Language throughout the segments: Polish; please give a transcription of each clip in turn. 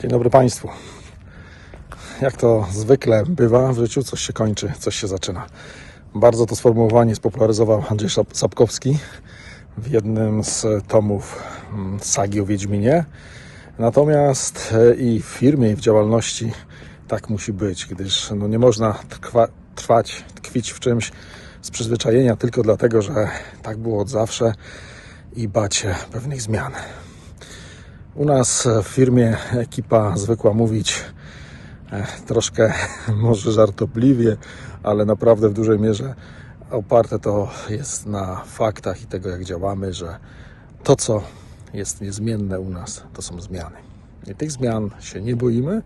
Dzień dobry Państwu. Jak to zwykle bywa w życiu, coś się kończy, coś się zaczyna. Bardzo to sformułowanie spopularyzował Andrzej Sapkowski w jednym z tomów mm, sagi o Wiedźminie. Natomiast e, i w firmie, i w działalności tak musi być, gdyż no nie można trwa, trwać, tkwić w czymś z przyzwyczajenia tylko dlatego, że tak było od zawsze i bać się pewnych zmian. U nas w firmie ekipa zwykła mówić e, troszkę może żartobliwie, ale naprawdę w dużej mierze oparte to jest na faktach i tego, jak działamy, że to, co jest niezmienne u nas, to są zmiany. I tych zmian się nie boimy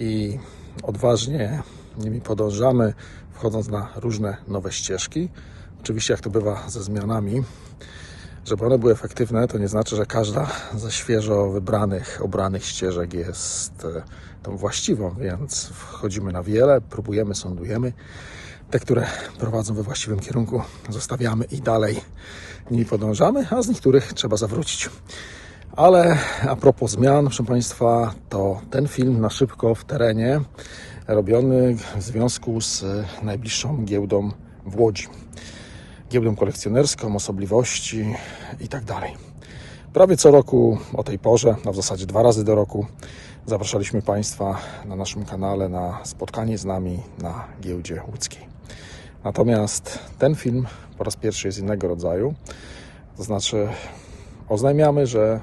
i odważnie nimi podążamy, wchodząc na różne nowe ścieżki. Oczywiście, jak to bywa ze zmianami, żeby one były efektywne, to nie znaczy, że każda ze świeżo wybranych, obranych ścieżek jest e, tą właściwą, więc wchodzimy na wiele, próbujemy, sądujemy. Te, które prowadzą we właściwym kierunku, zostawiamy i dalej nimi podążamy, a z niektórych trzeba zawrócić. Ale a propos zmian, proszę Państwa, to ten film na szybko w terenie, robiony w związku z najbliższą giełdą w Łodzi giełdą kolekcjonerską, osobliwości i tak dalej. Prawie co roku o tej porze, a w zasadzie dwa razy do roku, zapraszaliśmy Państwa na naszym kanale na spotkanie z nami na giełdzie łódzkiej. Natomiast ten film po raz pierwszy jest innego rodzaju, to znaczy oznajmiamy, że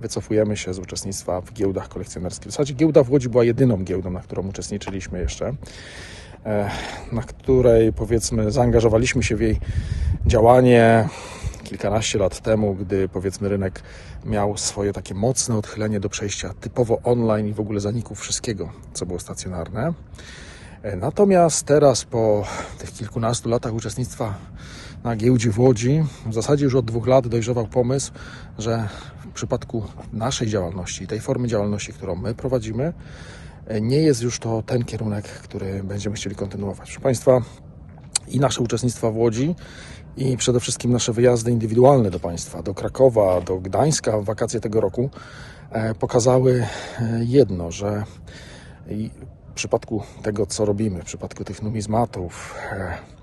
wycofujemy się z uczestnictwa w giełdach kolekcjonerskich. W zasadzie giełda w Łodzi była jedyną giełdą, na którą uczestniczyliśmy jeszcze na której powiedzmy zaangażowaliśmy się w jej działanie kilkanaście lat temu, gdy powiedzmy rynek miał swoje takie mocne odchylenie do przejścia typowo online i w ogóle zaniku wszystkiego, co było stacjonarne. E, Natomiast teraz po tych kilkunastu latach uczestnictwa na giełdzie w Łodzi, w zasadzie już od dwóch lat dojrzewał pomysł, że w przypadku naszej działalności, tej formy działalności, którą my prowadzimy, e, nie jest już to ten kierunek, który będziemy chcieli kontynuować. Proszę Państwa, i nasze uczestnictwa w Łodzi i przede wszystkim nasze wyjazdy indywidualne do Państwa, do Krakowa, do Gdańska w wakacje tego roku e, pokazały e, jedno, że w przypadku tego, co robimy, w przypadku tych numizmatów, e,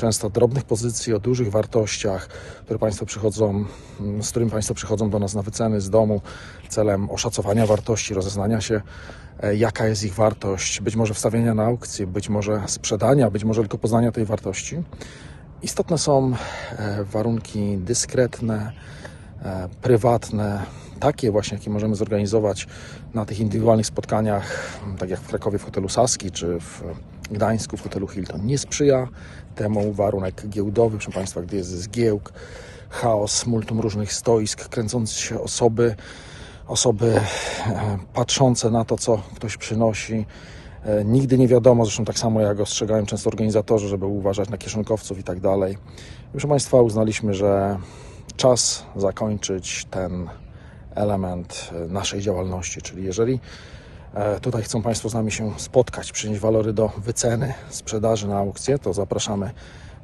często drobnych pozycji o dużych wartościach, które Państwo przychodzą, mm, z którymi Państwo przychodzą do nas na wyceny z domu celem oszacowania wartości, rozeznania się, e, jaka jest ich wartość, być może wstawienia na aukcję, być może sprzedania, być może tylko poznania tej wartości. Istotne są e, warunki dyskretne, e, prywatne, takie właśnie, jakie możemy zorganizować na tych indywidualnych spotkaniach, tak jak w Krakowie w hotelu Saski, czy w Gdańsku w hotelu Hilton. Nie sprzyja temu warunek giełdowy, proszę Państwa, gdy jest zgiełk, chaos, multum różnych stoisk, kręcące się osoby, osoby e, patrzące na to, co ktoś przynosi. E, Nigdy nie wiadomo, zresztą tak samo jak ostrzegają często organizatorzy, żeby uważać na kieszonkowców i tak dalej. Proszę Państwa, uznaliśmy, że czas zakończyć ten element e, naszej działalności, czyli jeżeli tutaj chcą Państwo z nami się spotkać, przynieść walory do wyceny, sprzedaży na aukcję, to zapraszamy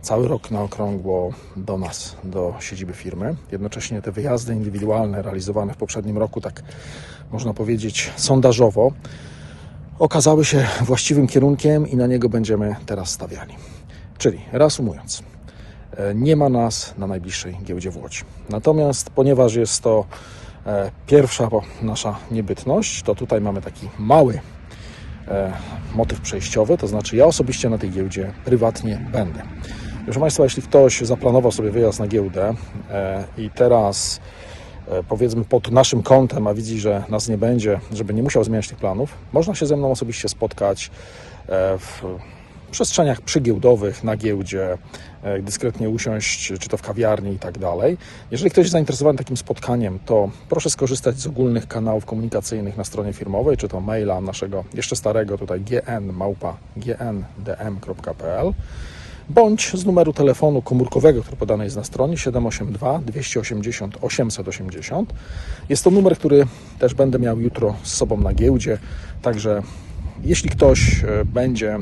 cały rok na okrągło do nas, do siedziby firmy. Jednocześnie te wyjazdy indywidualne realizowane w poprzednim roku, tak można powiedzieć sondażowo, okazały się właściwym kierunkiem i na niego będziemy teraz stawiali. Czyli reasumując, e, nie ma nas na najbliższej giełdzie w Łodzi. Natomiast ponieważ jest to e, pierwsza po- nasza niebytność, to tutaj mamy taki mały e, motyw przejściowy, to znaczy ja osobiście na tej giełdzie prywatnie będę. Proszę Państwa, jeśli ktoś zaplanował sobie wyjazd na giełdę e, i teraz e, powiedzmy pod naszym kątem, a widzi, że nas nie będzie, żeby nie musiał zmieniać tych planów, można się ze mną osobiście spotkać e, w przestrzeniach przygiełdowych, na giełdzie, e, dyskretnie usiąść, czy to w kawiarni i tak dalej. Jeżeli ktoś jest zainteresowany takim spotkaniem, to proszę skorzystać z ogólnych kanałów komunikacyjnych na stronie firmowej, czy to maila naszego jeszcze starego tutaj gn małpa gndm.pl bądź z numeru telefonu komórkowego, który podany jest na stronie 782 280 880. Jest to numer, który też będę miał jutro z sobą na giełdzie, także jeśli ktoś e, będzie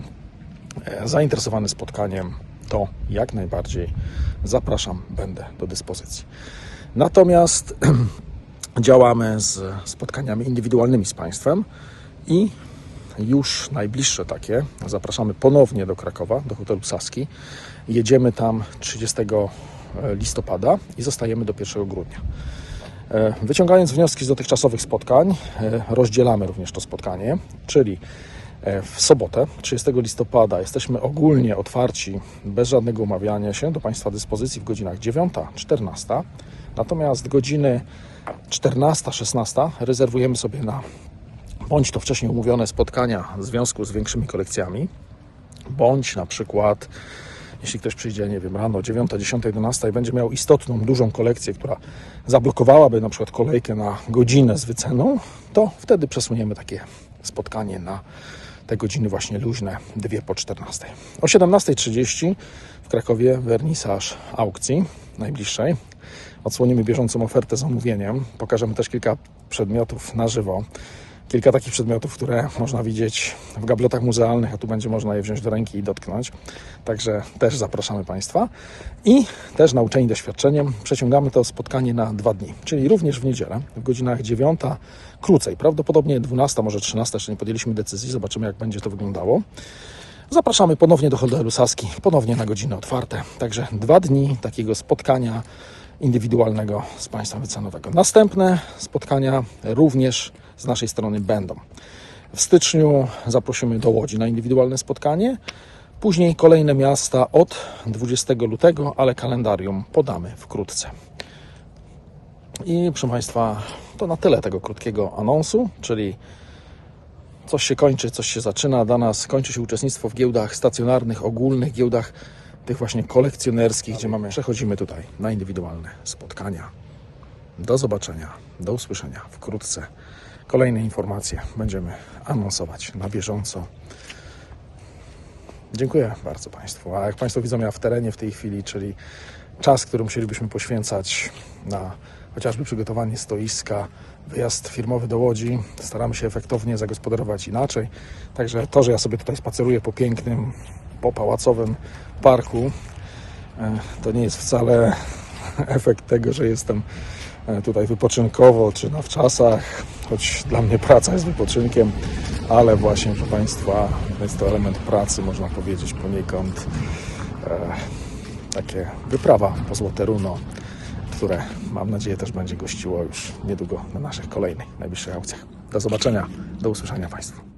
zainteresowany spotkaniem, to jak najbardziej zapraszam, będę do dyspozycji. Natomiast działamy z spotkaniami indywidualnymi z Państwem i już najbliższe takie zapraszamy ponownie do Krakowa, do hotelu Saski. Jedziemy tam 30 listopada i zostajemy do 1 grudnia. E, Wyciągając wnioski z dotychczasowych spotkań, e, rozdzielamy również to spotkanie, czyli e, w sobotę, 30 listopada, jesteśmy ogólnie otwarci, bez żadnego umawiania się, do Państwa dyspozycji w godzinach 9-14. Natomiast godziny 14-16 rezerwujemy sobie na bądź to wcześniej umówione spotkania w związku z większymi kolekcjami, bądź na przykład jeśli ktoś przyjdzie, nie wiem, rano 9, 10, 11 i będzie miał istotną, dużą kolekcję, która zablokowałaby na przykład kolejkę na godzinę z wyceną, to wtedy przesuniemy takie spotkanie na te godziny właśnie luźne, dwie po 14. O 17.30 w Krakowie wernisaż aukcji najbliższej. Odsłonimy bieżącą ofertę zamówieniem. Pokażemy też kilka przedmiotów na żywo kilka takich przedmiotów, które można widzieć w gablotach muzealnych, a tu będzie można je wziąć do ręki i dotknąć. Także też zapraszamy Państwa. I też nauczeni doświadczeniem przeciągamy to spotkanie na dwa dni, czyli również w niedzielę w godzinach 9, krócej, prawdopodobnie 12, może 13, jeszcze nie podjęliśmy decyzji, zobaczymy jak będzie to wyglądało. Zapraszamy ponownie do hotelu Saski, ponownie na godziny otwarte. Także dwa dni takiego spotkania indywidualnego z państwem wycenowego. Następne spotkania również z naszej strony będą. W styczniu zaprosimy do Łodzi na indywidualne spotkanie. Później kolejne miasta od 20 lutego, ale kalendarium podamy wkrótce. I proszę Państwa, to na tyle tego krótkiego anonsu, czyli coś się kończy, coś się zaczyna. Dla nas kończy się uczestnictwo w giełdach stacjonarnych, ogólnych giełdach, tych właśnie kolekcjonerskich, gdzie mamy, przechodzimy tutaj na indywidualne spotkania. Do zobaczenia, do usłyszenia wkrótce. Kolejne informacje będziemy anonsować na bieżąco. Dziękuję bardzo Państwu. A jak Państwo widzą, ja w terenie w tej chwili, czyli czas, który musielibyśmy poświęcać na chociażby przygotowanie stoiska, wyjazd firmowy do Łodzi, staramy się efektownie zagospodarować inaczej. Także to, że ja sobie tutaj spaceruję po pięknym, po pałacowym parku, e, to nie jest wcale efekt tego, że jestem e, tutaj wypoczynkowo czy na wczasach, choć dla mnie praca jest wypoczynkiem, ale właśnie, proszę Państwa, jest to element pracy, można powiedzieć poniekąd e, takie wyprawa po Złote Runo, które mam nadzieję też będzie gościło już niedługo na naszych kolejnych, najbliższych aukcjach. Do zobaczenia, do usłyszenia Państwu.